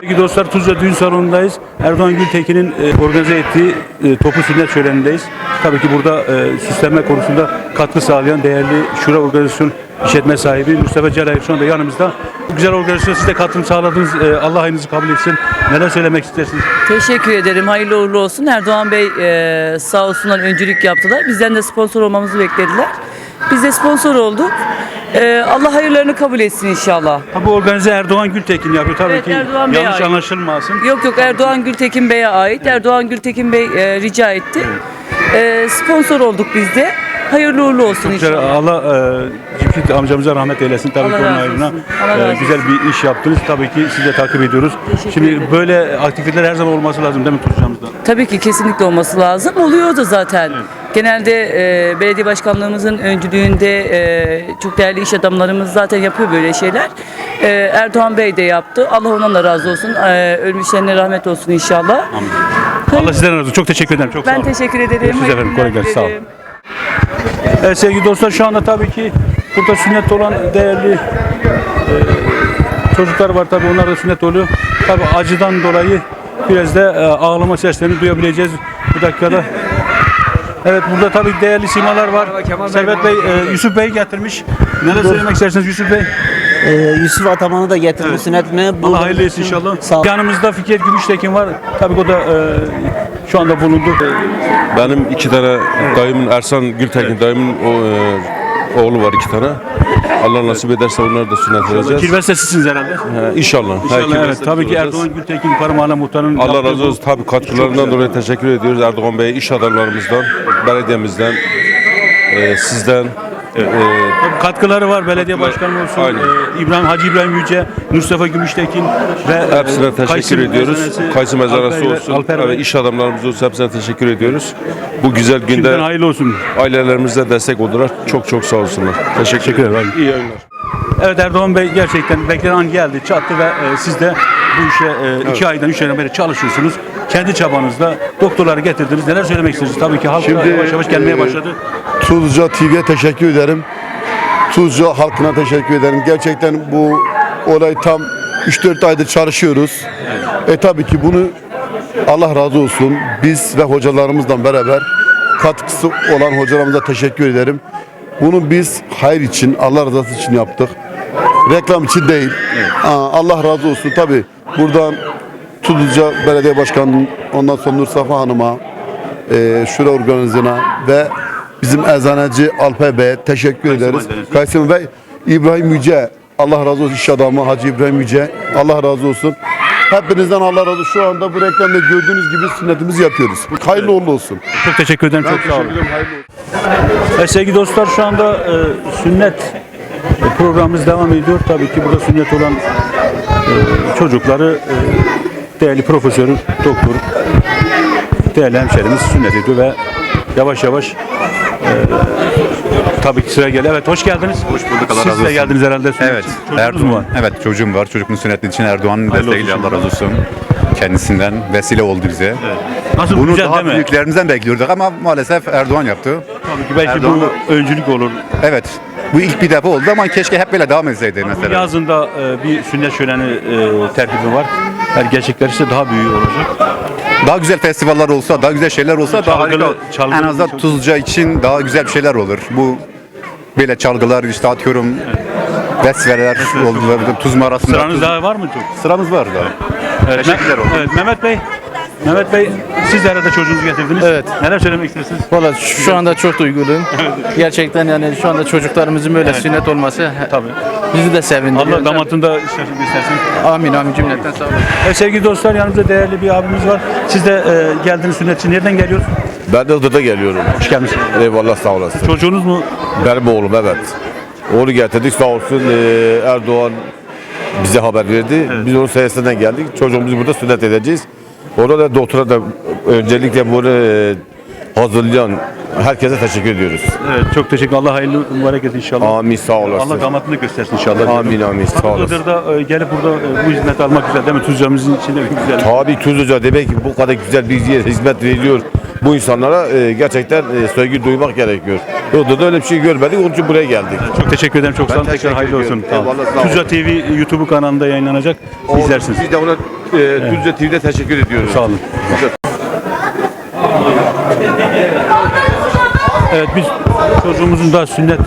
Sevgili dostlar Tuzla Düğün Salonu'ndayız. Erdoğan Gültekin'in e, organize ettiği e, toplu sünnet şölenindeyiz. Tabii ki burada e, süslenme konusunda katkı sağlayan değerli Şura Organizasyon işletme sahibi Mustafa Celal şu anda yanımızda. Bu güzel organizasyona siz de katılım sağladınız. Allah hayrınızı kabul etsin. Neler söylemek istersiniz? Teşekkür ederim. Hayırlı uğurlu olsun. Erdoğan Bey sağ olsunlar öncülük yaptılar. Bizden de sponsor olmamızı beklediler. Biz de sponsor olduk. E, Allah hayırlarını kabul etsin inşallah. Ha, bu organize Erdoğan Gültekin yapıyor. Tabii Evet, ki Erdoğan Bey'e yanlış ait. anlaşılmasın. Yok yok Erdoğan Gültekin Bey'e ait. Erdoğan Gültekin Bey e, rica etti. E, sponsor olduk biz de. Hayırlı uğurlu olsun Güzel, inşallah. Allah e, Ciprit amcamıza rahmet eylesin. Tabii Allah ki onun razı hayrına olsun. Allah e, razı güzel bir iş yaptınız. Tabii ki siz de takip ediyoruz. Teşekkür Şimdi ederim. böyle aktiviteler her zaman olması lazım değil mi Tuzla'mızda? Tabii ki kesinlikle olması lazım. Oluyor da zaten. Genelde e, belediye başkanlığımızın öncülüğünde e, çok değerli iş adamlarımız zaten yapıyor böyle şeyler. E, Erdoğan Bey de yaptı. Allah ondan da razı olsun. E, ölmüşlerine rahmet olsun inşallah. Allah sizden razı olsun. Çok teşekkür ederim. Çok sağ Ben olun. teşekkür ederim. Görüşürüz efendim. Kolay gelsin. Sağ olun. Evet sevgili dostlar şu anda tabii ki burada sünnet olan değerli e, çocuklar var tabii onlar da sünnet oluyor. Tabii acıdan dolayı biraz da e, ağlama seslerini duyabileceğiz bu dakikada. Evet burada tabii değerli simalar var. Servet Bey, e, Yusuf Bey getirmiş. Neler söylemek istersiniz Yusuf Bey? Ee, Yusuf Ataman'ı da getirmiş sünnetine. Allah hayırlı etsin inşallah. Sağ ol. Yanımızda Fikret Gümüştekin var. Tabii o da e, şu anda bulundu. Benim iki tane dayımın Ersan Gültekin dayımın o, e, oğlu var iki tane. Allah nasip ederse onları da sünnet edeceğiz. Kirveste sizsiniz herhalde. He, İnşallah. He, İnşallah evet. Tabii ki. Erdoğan Gültekin Parmağına Muhtar'ın Allah razı olsun. Tabii katkılarından dolayı teşekkür ediyoruz Erdoğan Bey'e, iş adamlarımızdan, belediyemizden, e, sizden. E, Katkıları var belediye başkanı olsun. Aynen. e, İbrahim Hacı İbrahim Yüce, Mustafa Gümüştekin ve hepsine e, teşekkür Kayısı ediyoruz. Mezanesi, Kayısı mezarası Alper- olsun, Alper evet, iş adamlarımız olsun hepsine teşekkür ediyoruz. Bu güzel Şimdiden günde hayırlı olsun. ailelerimize destek oldular. Çok çok sağ olsunlar. Teşekkür ederim. İyi yayınlar. Evet Erdoğan Bey gerçekten beklenen geldi, çattı ve e, siz de bu işe e, iki aydan, üç aydan beri çalışıyorsunuz. Kendi çabanızla doktorları getirdiniz. Neler söylemek istiyorsunuz? Tabii ki halk Şimdi, yavaş yavaş gelmeye e, başladı. Tuzca TV'ye teşekkür ederim. Tuzca halkına teşekkür ederim. Gerçekten bu olay tam 3-4 aydır çalışıyoruz. E tabii ki bunu Allah razı olsun. Biz ve hocalarımızla beraber katkısı olan hocalarımıza teşekkür ederim. Bunu biz hayır için, Allah rızası için yaptık. Reklam için değil. Aa, Allah razı olsun. Tabii buradan Tuzca Belediye Başkanı, ondan sonra Nur Safa Hanım'a, e, Şura Organizasyon'a ve bizim eczaneci Alper Bey'e teşekkür ederiz. Kayseri ve İbrahim Yüce, Allah razı olsun iş adamı Hacı İbrahim Yüce, Allah razı olsun. Hepinizden Allah razı olsun. Şu anda bu reklamda gördüğünüz gibi sünnetimizi yapıyoruz. Hayırlı uğurlu olsun. Çok teşekkür ederim. Çok sağ olun. Evet, sevgili dostlar şu anda e, sünnet programımız devam ediyor. Tabii ki burada sünnet olan e, çocukları e, değerli profesör, doktor, değerli hemşerimiz sünnet ediyor ve yavaş yavaş e, tabii ki sıra geldi. Evet hoş geldiniz. Hoş bulduk, Allah Siz razı de olsun. geldiniz herhalde. Sünnet Evet. için. Çocuğunuz mu var? Evet çocuğum var. Çocuğumun sünneti için Erdoğan'ın Hayırlı desteğiyle olsun. Allah razı olsun. Kendisinden vesile oldu bize. Nasıl Bunu güzel daha değil mi? büyüklerimizden bekliyorduk ama maalesef Erdoğan yaptı. Tabii ki belki Erdoğan bu öncülük olur. Evet. Bu ilk bir defa oldu ama keşke hep böyle devam etseydi Bu mesela. yazında e, bir sünnet şöleni e, tertibi var. Eğer gerçekleşirse daha büyük olacak. Daha güzel festivaller olsa, daha güzel şeyler olsa daha Çalgılı- harika. çalgılı En azından çok- Tuzca için daha güzel bir şeyler olur. Bu böyle çalgılar işte atıyorum vesvereler oldular. Tuz arasında. Sıranız daha var mı çok? Sıramız var daha. Evet, Teşekkürler oldu. Evet, Mehmet Bey. Mehmet Bey siz de herhalde çocuğunuzu getirdiniz. Evet. Neler söylemek istersiniz? Valla şu anda çok duyguluyum. Gerçekten yani şu anda çocuklarımızın böyle sünnet olması Tabii. bizi de sevindiriyor. Allah damatında istersen istersen. Amin amin cümleten sağ olun. Evet, sevgili dostlar yanımızda değerli bir abimiz var. Siz de e, geldiniz sünnet için. Nereden geliyorsunuz? Ben de Iğdır'da geliyorum. Hoş geldiniz. Eyvallah sağ olasın. Çocuğunuz mu? Benim oğlum evet. Onu getirdik sağ olsun eee, Erdoğan bize haber verdi. Biz onun sayesinde geldik. Çocuğumuzu burada sünnet edeceğiz. Orada da doktora da öncelikle bunu eee, hazırlayan herkese teşekkür ediyoruz. Evet, çok teşekkür Allah hayırlı mübarek etsin inşallah. Amin sağ olasın. Allah damatını göstersin inşallah. Amin, amin, sağ olasın. Iğdır'da e, gelip burada e, bu hizmeti almak güzel değil mi? Tuzcamızın içinde bir güzel. Tabii Tuzluca demek ki bu kadar güzel bir yer hizmet veriliyor. Bu insanlara e, gerçekten e, saygı duymak gerekiyor. Orada da öyle bir şey görmedik. Onun için buraya geldik. Çok teşekkür ederim. Çok sağ olun. Tekrar hayırlı olsun. Tamam. Eyvallah. Tuzca TV YouTube kanalında yayınlanacak. İzlersiniz. Biz de ona e, Tuzluca TV'de teşekkür ediyoruz. Sağ olun. Evet biz çocuğumuzun da sünnet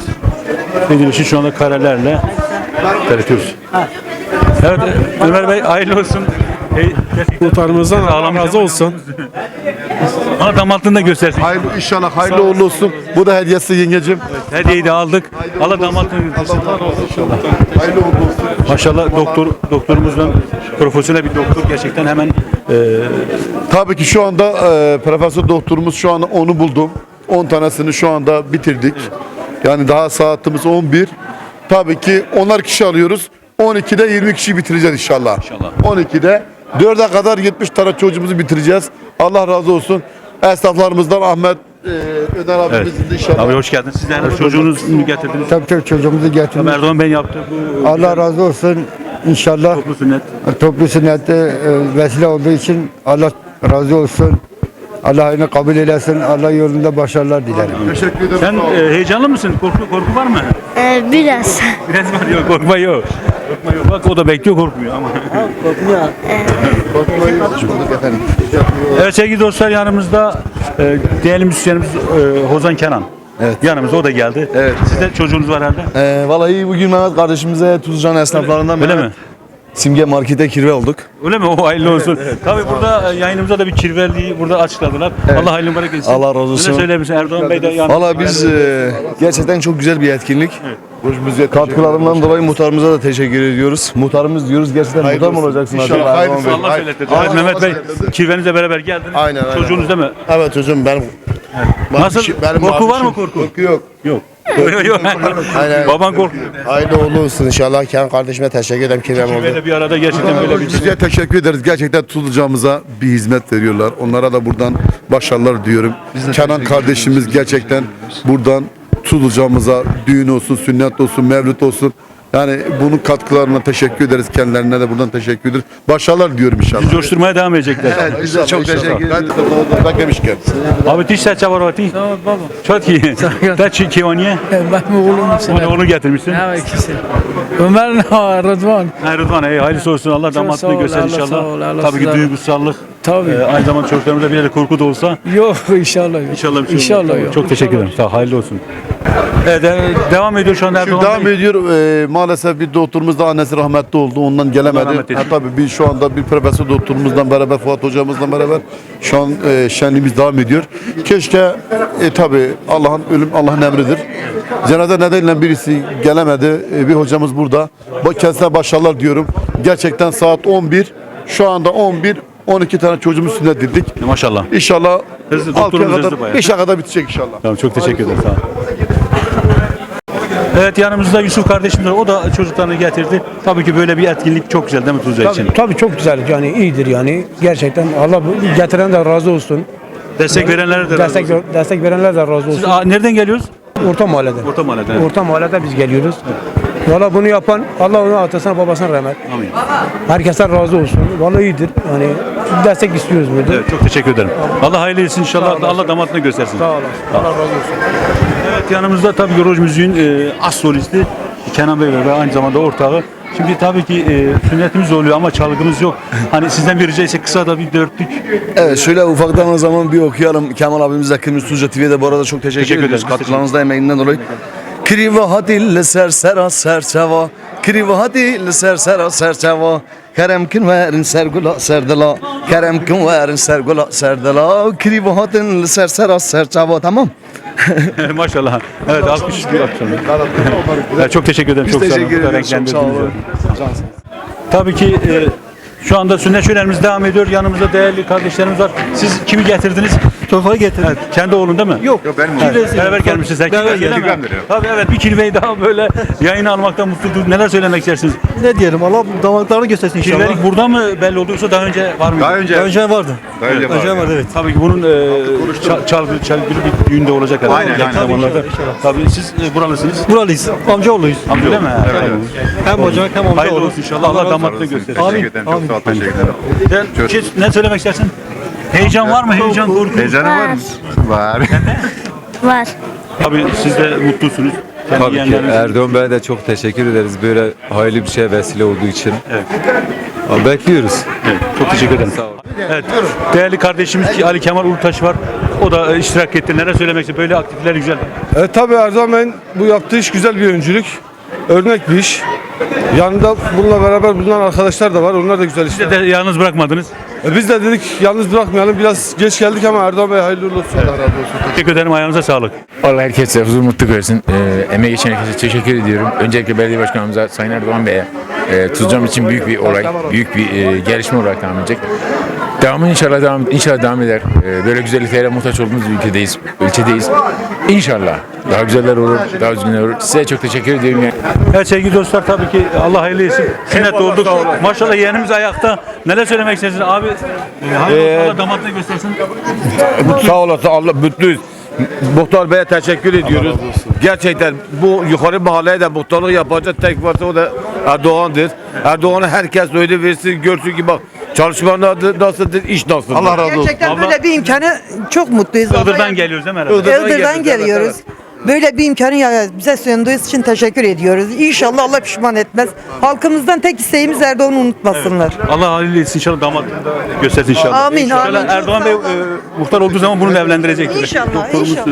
edilişi şu anda karelerle teretiyoruz. Evet Ömer Bey hayırlı olsun. Hey, Muhtarımızdan Allah razı olsun. Bana damatlığını da göstersin. Hayırlı inşallah hayırlı uğurlu olsun. Bu da hediyesi yengecim. Hediyeyi de aldık. Allah damatlığını göstersin. Hayırlı uğurlu olsun. Maşallah doktor doktorumuzdan profesyonel bir doktor gerçekten hemen e, Tabii ki şu anda e, profesör doktorumuz şu anda onu buldum. 10 tanesini şu anda bitirdik. Yani daha saatimiz 11. Tabii ki 10'ar kişi alıyoruz. 12'de 20 kişi bitireceğiz inşallah. İnşallah. 12'de 4'e kadar 70 tane çocuğumuzu bitireceğiz. Allah razı olsun. Esnaflarımızdan Ahmet e, Öner evet. abimizin de inşallah. Abi hoş geldiniz. Siz de çocuğunuzu getirdiniz. Tabii tabii çocuğumuzu getirmiş. Erdoğan Bey yaptı. Bu Allah razı olsun. İnşallah toplu sünnet. toplu sünnette e, vesile olduğu için Allah razı olsun. Allah hayrını kabul eylesin. Allah yolunda başarılar dilerim. Teşekkür ederim. Sen e, heyecanlı mısın? Korku, korku var mı? Ee, biraz. Biraz var yok korkma yok. Korkma yok. Bak o da bekliyor korkmuyor ama. evet sevgili dostlar yanımızda e, değerli müzisyenimiz e, Hozan Kenan. Evet. Yanımızda o da geldi. Evet. Sizde çocuğunuz var herhalde. Ee, vallahi bugün Mehmet kardeşimize Tuzcan esnaflarından Öyle Mehmet mi? Simge Market'e kirve olduk. Öyle mi? O hayırlı olsun. Tabii burada e, yayınımıza da bir kirverliği burada açıkladılar. Allah hayırlı mübarek etsin. Allah razı olsun. Ne söyler misin Erdoğan Bey de yani. Vallahi biz e, gerçekten çok güzel bir etkinlik. Katkılarından dolayı muhtarımıza da teşekkür ediyoruz. Muhtarımız diyoruz gerçekten muhtar mı olacaksın İnşallah, acaba Erdoğan hayırlısı. Bey? Allah söyletti. Evet, Mehmet Bey kirvenizle beraber geldiniz. Aynen, aynen. Çocuğunuz değil mi? Evet hocam benim Nasıl? korku var mı korku? Korku yok. Yok. Yok yok. Aynen. Baban korkmuyor. Hayırlı uğurlu olsun inşallah. Kenan kardeşime teşekkür ederim. Kirvem oldu. Böyle bir arada gerçekten böyle bir Size teşekkür ederiz. Gerçekten Tuzlucamıza bir hizmet veriyorlar. Onlara da buradan başarılar diyorum. Kenan kardeşimiz gerçekten buradan Tuzlucamıza düğün olsun, sünnet olsun, mevlüt olsun. Yani bunun katkılarına teşekkür ederiz. Kendilerine de buradan teşekkür ederiz. Başarılar diyorum inşallah. coşturmaya devam edecekler. biz de çok teşekkür ederiz. Ben de beklemişken. Abi tiş sen çabarvati. Tamam baba. Çok iyi. Da çiki oniye. Ben oğlum Onu, onu getirmişsin. Ne ikisi. Ömer ne Rıdvan. Ha, Rıdvan ey hayırlısı olsun. Allah damatını göster Allah inşallah. Tabii ki duygusallık. Tabii. Ee, aynı zamanda çocuklarımıza bir yere korku da olsa Yok inşallah yok. inşallah bir şey İnşallah olur. Tamam, yok. Çok teşekkür ederim. Sağ ol, hayırlı olsun. Evet, e, devam ediyor şu anda Şimdi Erdoğan devam Bey. ediyor. Ee, maalesef bir doktorumuz da annesi rahmetli oldu. Ondan gelemedi. Allah rahmet Ha, eylesin. tabii biz şu anda bir profesör doktorumuzdan beraber Fuat hocamızla beraber şu an e, şenliğimiz devam ediyor. Keşke e, tabii Allah'ın ölüm Allah'ın emridir. Cenaze nedeniyle birisi gelemedi. E, bir hocamız burada. Bak kendisine başarılar diyorum. Gerçekten saat 11. Şu anda 11 12 tane çocuğumuz sünnet edildik. Maşallah. İnşallah Hızlı, doktorumuz hızlı kadar, bayağı. 5'e kadar bitecek inşallah. Tamam çok teşekkür ederim. Sağ. Evet yanımızda Yusuf kardeşim de o da çocuklarını getirdi. Tabii ki böyle bir etkinlik çok güzel değil mi Tuzla için? Tabii, tabii çok güzel yani iyidir yani. Gerçekten Allah bu- getiren de razı olsun. Destek verenlere de razı Destek, olsun. destek verenler de razı Siz, olsun. aa, nereden geliyoruz? Orta mahalleden. Orta mahalleden. Orta mahallede biz geliyoruz. Valla bunu yapan Allah onun atasına babasına rahmet. Amin. Herkesten razı olsun. Valla iyidir. Yani destek istiyoruz burada. Evet çok teşekkür ederim. Allah hayırlı etsin inşallah. Allah damatını göstersin. Sağ olasın. Allah razı olsun. Evet yanımızda tabii Yoroj Müziğin e, as solisti Kenan Bey ve aynı zamanda ortağı. Şimdi tabii ki e, sünnetimiz oluyor ama çalgımız yok. Hani sizden bir rica ise kısa da bir dörtlük. Evet şöyle ufaktan o zaman bir okuyalım. Kemal abimiz de Kırmızı Tuzca TV'de bu arada çok teşekkür, Teşekkür ediyoruz. ederiz. Katkılarınızda emeğinden dolayı. Kriva dille sersera serçava Kriva dille sersera serçava Kerem kin verin sergula serdela Kerem kin verin sergula serdela Kriva dille sersera serçava Tamam. Maşallah. Evet alkış bir akşam. Çok teşekkür ederim. çok teşekkür ederiz, çok sağ olun. Tabii ki e, Şu anda sünnet şölenimiz devam ediyor. Yanımızda değerli kardeşlerimiz var. Siz kimi getirdiniz? Tofa getirdim. Evet, kendi oğlun değil mi? Yok. benim Kilvesi. Beraber gelmişsiniz. Sen Beraber geldik. mi? Tabii evet bir kilveyi daha böyle yayına almaktan mutluyum. Neler söylemek istersiniz? Ne diyelim Allah damaklarını göstersin inşallah. Kilvelik burada mı belli oldu yoksa daha önce var mıydı? Daha önce Daha önce vardı. Daha önce Daha önce vardı. vardı evet. Tabii ki bunun e, çal- çalgı, çalgılı bir düğünde olacak herhalde. Aynen, Yakın aynen. zamanlarda. İnşallah, inşallah. Tabii siz e, buralısınız. Buralıyız. Amcaoğluyuz. Amca değil mi? Evet. Hem bacanak hem Hayırlı amcaoğlu. olsun inşallah. Allah damatlığı gösterir. Amin. Teşekkür ederim. Çok Amin. Ol. Teşekkür ederim. Sen bir şey, ne söylemek istersin? Heyecan var mı? Heyecan, korku? Heyecanı var mı? Var. Var. Tabii siz de mutlusunuz. Kendi Tabii ki yeğenleriniz- Erdoğan Bey'e de çok teşekkür ederiz böyle hayırlı bir şeye vesile olduğu için. Evet. Ama Bekliyoruz. Evet, çok teşekkür ederim. Sağ olun. Evet, değerli kardeşimiz ki Ali Kemal Ulutaş var. O da e, iştirak etti. Neler söylemek istiyor? Böyle aktiviteler güzel. E, tabii Erdoğan Bey'in bu yaptığı iş güzel bir öncülük. Örnek bir iş. Yanında bununla beraber bulunan arkadaşlar da var. Onlar da güzel Siz de işler. yalnız bırakmadınız. E, biz de dedik yalnız bırakmayalım. Biraz geç geldik ama Erdoğan Bey hayırlı uğurlu olsun. Allah razı olsun. Teşekkür ederim. Ayağınıza sağlık. Allah herkese huzur mutlu görsün. Ee, emeği geçen herkese teşekkür ediyorum. Öncelikle belediye başkanımıza Sayın Erdoğan Bey'e e, Tuzcam için büyük bir olay, büyük bir e, gelişme olarak devam edecek. Devamı inşallah devam, inşallah devam eder. Ee, böyle güzelliklere muhtaç olduğumuz bir ülkedeyiz, ülkedeyiz. İnşallah daha güzeller olur, daha düzgünler olur. Size çok teşekkür ediyorum. Yani. Evet sevgili dostlar tabii ki Allah hayırlı etsin. Sünnet olduk. Maşallah yeğenimiz ayakta. Neler söylemek istersiniz abi? E, hayırlı olsun, Allah damatlığı göstersin. Sağ olasın Allah mutluyuz. Muhtar Bey'e teşekkür ediyoruz. Gerçekten bu yukarı mahalleye de muhtarlık yapacak tek varsa o da Erdoğan'dır. Erdoğan'a herkes öyle versin görsün ki bak çalışma nasıldır, iş nasıldır. Allah razı olsun. Gerçekten böyle bir imkanı çok mutluyuz. Iğdır'dan geliyoruz değil mi herhalde? Iğdır'dan geliyoruz. Böyle bir imkanı ya- bize sunduğunuz için teşekkür ediyoruz. İnşallah Allah pişman etmez. Halkımızdan tek isteğimiz Erdoğan'ı unutmasınlar. Allah hayırlı etsin inşallah damatlığını da göstersin inşallah. Amin, İnşallah amin. Erdoğan Bey e, muhtar olduğu zaman bunu evlendirecektir. İnşallah, Doktorumuz inşallah.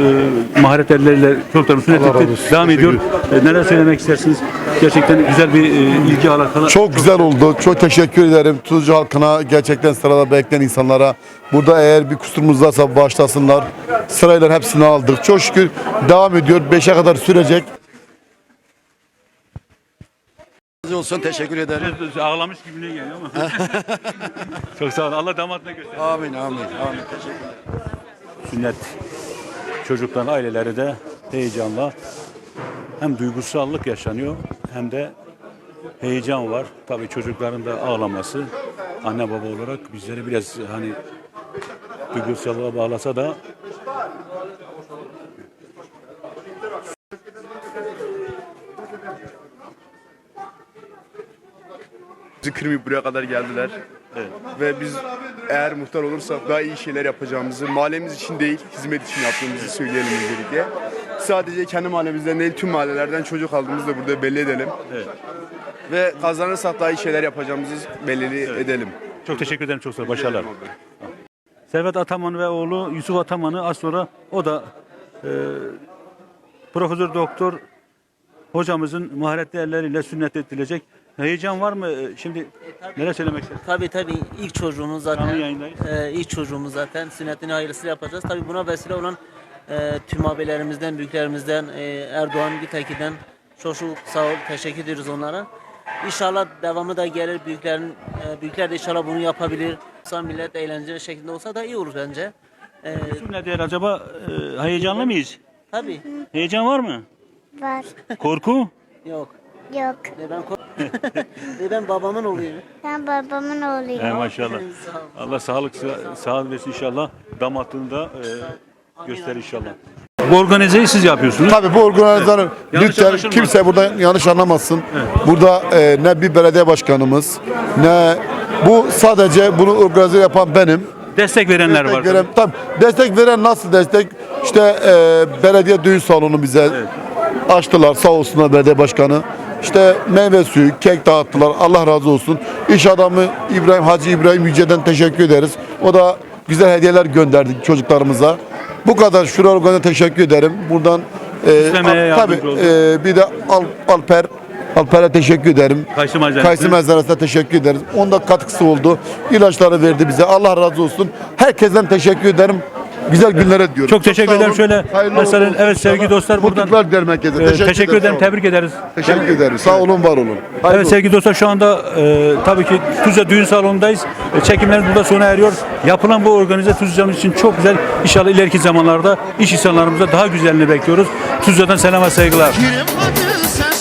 e, maharet elleriyle çocuklarımız. Devam ediyor. E, neler söylemek istersiniz? Gerçekten güzel bir e, ilgi alakalı. Çok güzel oldu. Çok teşekkür ederim Tuzcu halkına, gerçekten sırada bekleyen insanlara. Burada eğer bir kusurumuz varsa bağışlasınlar. Sırayla hepsini aldık. Çok şükür devam ediyor. 5'e kadar sürecek. olsun teşekkür ederim. Ağlamış gibi ne geliyor ama. Çok sağ olun. Allah damatına göstersin. Amin amin. amin. Sünnet çocukların aileleri de heyecanla hem duygusallık yaşanıyor hem de heyecan var. Tabii çocukların da ağlaması anne baba olarak bizleri biraz hani duygusallığa bağlasa da Bizi kırmayıp buraya kadar geldiler. Ve biz eğer muhtar olursak daha iyi şeyler yapacağımızı, mahallemiz için değil, hizmet için yaptığımızı söyleyelim öncelikle. Sadece kendi mahallemizden değil, tüm mahallelerden çocuk aldığımızı da burada belli edelim. Evet. Ve kazanırsak daha iyi şeyler yapacağımızı belli edelim. çok teşekkür ederim çok sağ olun. Başarılar. Servet Ataman ve oğlu Yusuf Ataman'ı az sonra o da e, Profesör Doktor hocamızın maharetli elleriyle sünnet edilecek. Heyecan var mı? E, Şimdi neler söylemek istersin? Tabii tabii ilk çocuğumuz zaten. e, ilk çocuğumuz zaten sünnetini hayırlısıyla yapacağız. Tabii buna vesile olan e, tüm abilerimizden, büyüklerimizden, e, Erdoğan Gültekin'den çok çok sağ ol, teşekkür ediyoruz onlara. İnşallah devamı da gelir. Büyüklerin, e, büyükler de inşallah bunu yapabilir. Son millet eğlenceli şekilde olsa da iyi olur bence. E, Ne der acaba? E, heyecanlı mıyız? tabii. Heyecan var mı? Var. Korku? Yok. Yok. E, ben, kork- E, ben babamın oğluyum. Ben babamın oğluyum. He, maşallah. Sağ ol. Allah sağlık sıhhat- sağlık versin inşallah. Damatlığını da e, göster inşallah. Bu organizeyi siz yapıyorsunuz. Tabii bu organizasyonu Yanlış lütfen kimse burada yanlış anlamasın. Burada e, ne bir belediye başkanımız ne bu sadece bunu organize yapan benim. Destek verenler var. Destek veren, tabii, destek veren nasıl destek? İşte e, belediye düğün salonu bize açtılar sağ olsunlar belediye başkanı. İşte meyve suyu, kek dağıttılar. Allah razı olsun. İş adamı İbrahim Hacı İbrahim Yüce'den teşekkür ederiz. O da güzel hediyeler gönderdi çocuklarımıza. Bu kadar şura organize teşekkür ederim. Buradan e, al- tabii e, bir de Al, Alper Alper'e teşekkür ederim. Kayısı Mezarası'na teşekkür ederiz. Onda katkısı oldu. İlaçları verdi bize. Allah razı olsun. Herkesten teşekkür ederim. Güzel günlere diyorum. Çok teşekkür sağ ederim. olun. Şöyle Hayırlı mesela olsun evet sevgili inşallah. dostlar buradan Mutluluklar dilerim herkese. e, teşekkür, sağ ederim. olun. Tebrik ederiz. Teşekkür ederim. Sağ olun, var olun. Hayırlı Evet sevgili dostlar şu anda e, tabii ki Tuzla düğün salonundayız. E, çekimlerimiz burada sona eriyor. Yapılan bu organize Tuzla'mız için çok güzel. İnşallah ileriki zamanlarda iş insanlarımıza daha güzelini bekliyoruz. Tuzla'dan selam ve saygılar. Kirim hadi sen